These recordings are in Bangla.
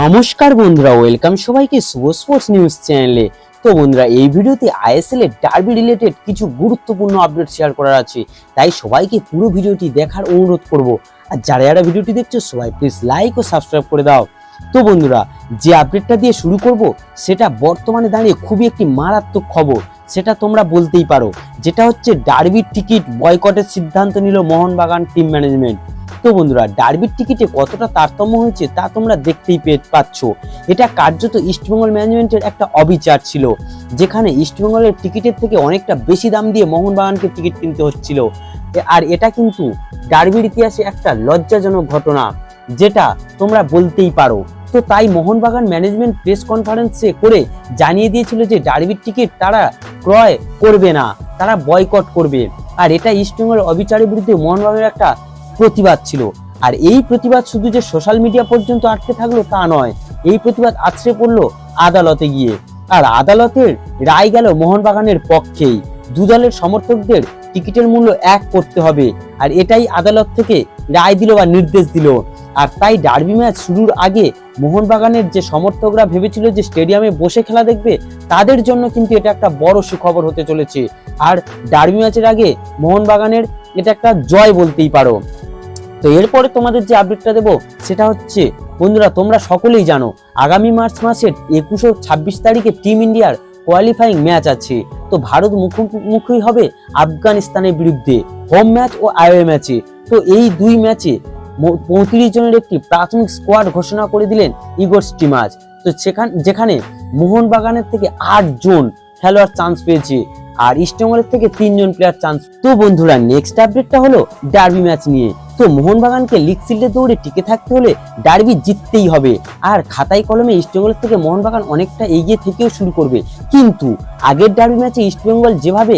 নমস্কার বন্ধুরা, ওয়েলকাম সবাইকে শুভ স্পোর্টস নিউজ চ্যানেলে। তো বন্ধুরা, এই ভিডিওতে আইএসএল এর ডার্বি রিলেটেড কিছু গুরুত্বপূর্ণ আপডেট শেয়ার করার আছে। তাই সবাইকে পুরো ভিডিওটি দেখার অনুরোধ করব। আর যারা যারা ভিডিওটি দেখছ, সবাই প্লিজ লাইক ও সাবস্ক্রাইব করে দাও। তো বন্ধুরা, যে আপডেটটা দিয়ে শুরু করব, সেটা বর্তমানে দাঁড়িয়ে খুবই একটি মারাত্মক খবর। সেটা তোমরা বলতেই পারো। যেটা হচ্ছে ডার্বির টিকিট বয়কটের সিদ্ধান্ত নিল মোহনবাগান টিম ম্যানেজমেন্ট। তো বন্ধুরা ডার্বির টিকিটে কতটা তারতম্য হয়েছে তা তোমরা দেখতেই পাচ্ছ। এটা কার্যত ইস্টবেঙ্গল ম্যানেজমেন্টের একটা অবিচার ছিল, যেখানে ইস্টবেঙ্গলের টিকিটের থেকে অনেকটা বেশি দাম দিয়ে মোহনবাগানকে টিকিট কিনতে হচ্ছিল। আর এটা কিন্তু ডার্বির ইতিহাসে একটা লজ্জাজনক ঘটনা, যেটা তোমরা বলতেই পারো। তো তাই মোহনবাগান ম্যানেজমেন্ট প্রেস কনফারেন্সে করে জানিয়ে দিয়েছিল যে ডার্বির টিকিট তারা ক্রয় করবে না, তারা বয়কট করবে। আর এটা ইস্টবেঙ্গলের অবিচারের বিরুদ্ধে মোহনবাগানের একটা প্রতিবাদ ছিল। আর এই প্রতিবাদ শুধু যে সোশ্যাল মিডিয়া পর্যন্ত আটকে থাকল তা নয়, এই প্রতিবাদ আছড়ে পড়ল আদালতে গিয়ে। আর আদালতের রায় গেল মোহনবাগানের পক্ষেই। দু দলের সমর্থকদের টিকিটের মূল্য এক করতে হবে। আর এটাই আদালত থেকে রায় দিল বা নির্দেশ দিল। আর তাই ডার্বি ম্যাচ শুরুর আগে মোহনবাগানের যে সমর্থকরা ভেবেছিল যে স্টেডিয়ামে বসে খেলা দেখবে, তাদের জন্য কিন্তু এটা একটা বড় সুখবর হতে চলেছে। আর ডার্বি ম্যাচের আগে মোহনবাগানের এটা একটা জয় বলতেই পারো। তো এরপরে তোমাদের যে আপডেটটা দেবো, সেটা হচ্ছে, বন্ধুরা, তোমরা সকলেই জানো, আগামী মার্চ মাসের একুশ ও ছাব্বিশ তারিখে টিম ইন্ডিয়ার কোয়ালিফাইং ম্যাচ আছে। তো ভারত মুখোমুখি হবে আফগানিস্তানের বিরুদ্ধে হোম ম্যাচ ও আইওএ ম্যাচে তো এই দুই ম্যাচে পঁয়ত্রিশ জনের একটি প্রাথমিক স্কোয়াড ঘোষণা করে দিলেন ইগোর স্টিমাজ তো সেখান, যেখানে মোহনবাগানের থেকে আট জন খেলোয়াড় চান্স পেয়েছে, আর ইস্টবেঙ্গলের থেকে তিনজন প্লেয়ার চান্স তো বন্ধুরা নেক্সট আপডেটটা হলো ডার্বি ম্যাচ নিয়ে। তো মোহনবাগানকে লিগ সিল্ডে দৌড়ে টিকে থাকতে হলে ডার্বি জিততেই হবে। আর খাতায় কলমে ইস্টবেঙ্গল থেকে মোহনবাগান অনেকটা এগিয়ে থেকেও শুরু করবে। কিন্তু আগের ডার্বি ম্যাচে ইস্টবেঙ্গল যেভাবে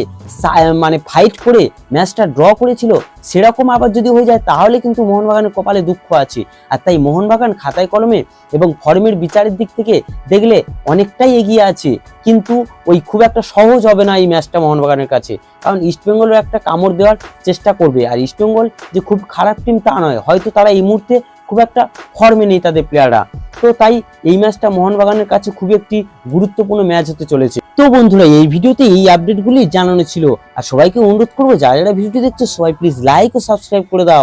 মানে ফাইট করে ম্যাচটা ড্র করেছিল, সেরকম আবার যদি হয়ে যায়, তাহলে কিন্তু মোহনবাগানের কপালে দুঃখ আছে। আর তাই মোহনবাগান খাতায় কলমে এবং ফর্মের বিচারের দিক থেকে দেখলে অনেকটাই এগিয়ে আছে। কিন্তু ওই খুব একটা সহজ হবে না এই ম্যাচটা মোহনবাগানের কাছে। কারণ ইস্টবেঙ্গলও একটা কামড় দেওয়ার চেষ্টা করবে। আর ইস্টবেঙ্গল যে খুব খারাপ টিম তা নয়, হয়তো তারা এই মুহূর্তে খুব একটা ফর্মে নেই তাদের প্লেয়াররা তো তাই এই ম্যাচটা মোহনবাগানের কাছে খুব একটি গুরুত্বপূর্ণ ম্যাচ হতে চলেছে। তো বন্ধুরা, এই ভিডিওতে এই আপডেটগুলি জানানো ছিল। আর সবাইকে অনুরোধ করব, যারা যারা ভিডিওটি দেখছ, সবাই প্লিজ লাইক ও সাবস্ক্রাইব করে দাও।